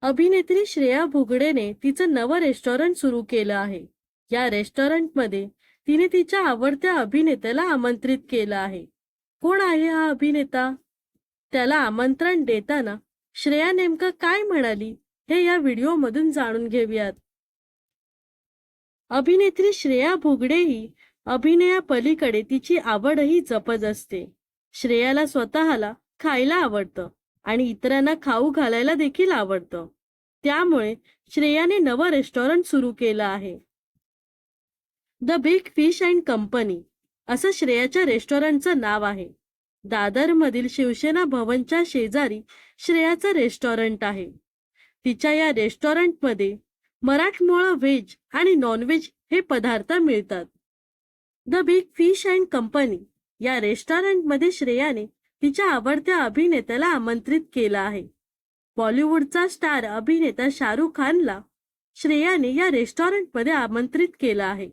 अभिनेत्री श्रेया भोगडेने तिचं नवं रेस्टॉरंट सुरू केलं आहे. या रेस्टॉरंटमध्ये तिने तिच्या आवडत्या अभिनेत्याला आमंत्रित केलं आहे. कोण आहे हा अभिनेता? त्याला आमंत्रण देताना श्रेया नेमकं काय म्हणाली हे या व्हिडिओमधून जाणून घेऊयात. अभिनेत्री श्रेया भुगडे ही अभिनयापलीकडे तिची आवडही जपत असते. श्रेयाला स्वतःला खायला आवडतं. आणि इतरांना खाऊ घालायला देखील आवडतं. त्यामुळे श्रेयाने नवं रेस्टॉरंट सुरू केलं आहे. The big fish and company असं श्रेयाच्या रेस्टॉरंटचं नाव आहे. दादरमधील शिवसेना भवनच्या शेजारी श्रेयाचं रेस्टॉरंट आहे. तिच्या या रेस्टॉरंटमध्ये मराठमोळा व्हेज आणि नॉनव्हेज हे पदार्थ मिळतात. The big fish and company या रेस्टॉरंटमध्ये श्रेयाने तिच्या आवडत्या अभिनेत्याला आमंत्रित केलं आहे. बॉलिवूडचा स्टार अभिनेता शाहरुख खानला श्रेयाने या रेस्टॉरंटमध्ये आमंत्रित केलं आहे.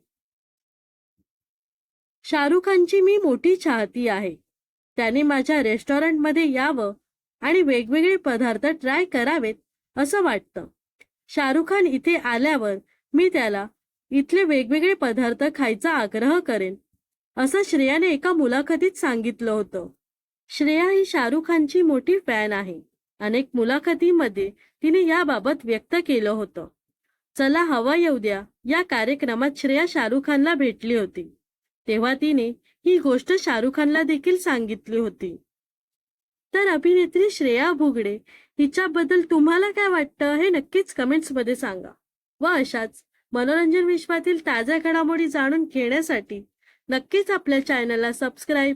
शाहरुख खानची मी मोठी चाहती आहे. त्याने माझ्या रेस्टॉरंटमध्ये यावं आणि वेगवेगळे पदार्थ ट्राय करावेत असं वाटतं. शाहरुख खान इथे आल्यावर मी त्याला इथले वेगवेगळे पदार्थ खायचा आग्रह करेन असं श्रेयाने एका मुलाखतीत सांगितलं होतं. श्रेया ही शाहरुख खानची मोठी फॅन आहे. अनेक मुलाखतीमध्ये तिने याबाबत व्यक्त केलं होतं. चला हवा येऊ द्या या कार्यक्रमात श्रेया शाहरुख खानला भेटली होती. तेव्हा तिने ही गोष्ट शाहरुख खानला देखील सांगितली होती. तर अभिनेत्री श्रेया भुगडे हिच्याबद्दल तुम्हाला काय वाटतं हे नक्कीच कमेंट्समध्ये सांगा. व अशाच मनोरंजन विश्वातील ताज्या घडामोडी जाणून घेण्यासाठी नक्कीच आपल्या चॅनलला सबस्क्राईब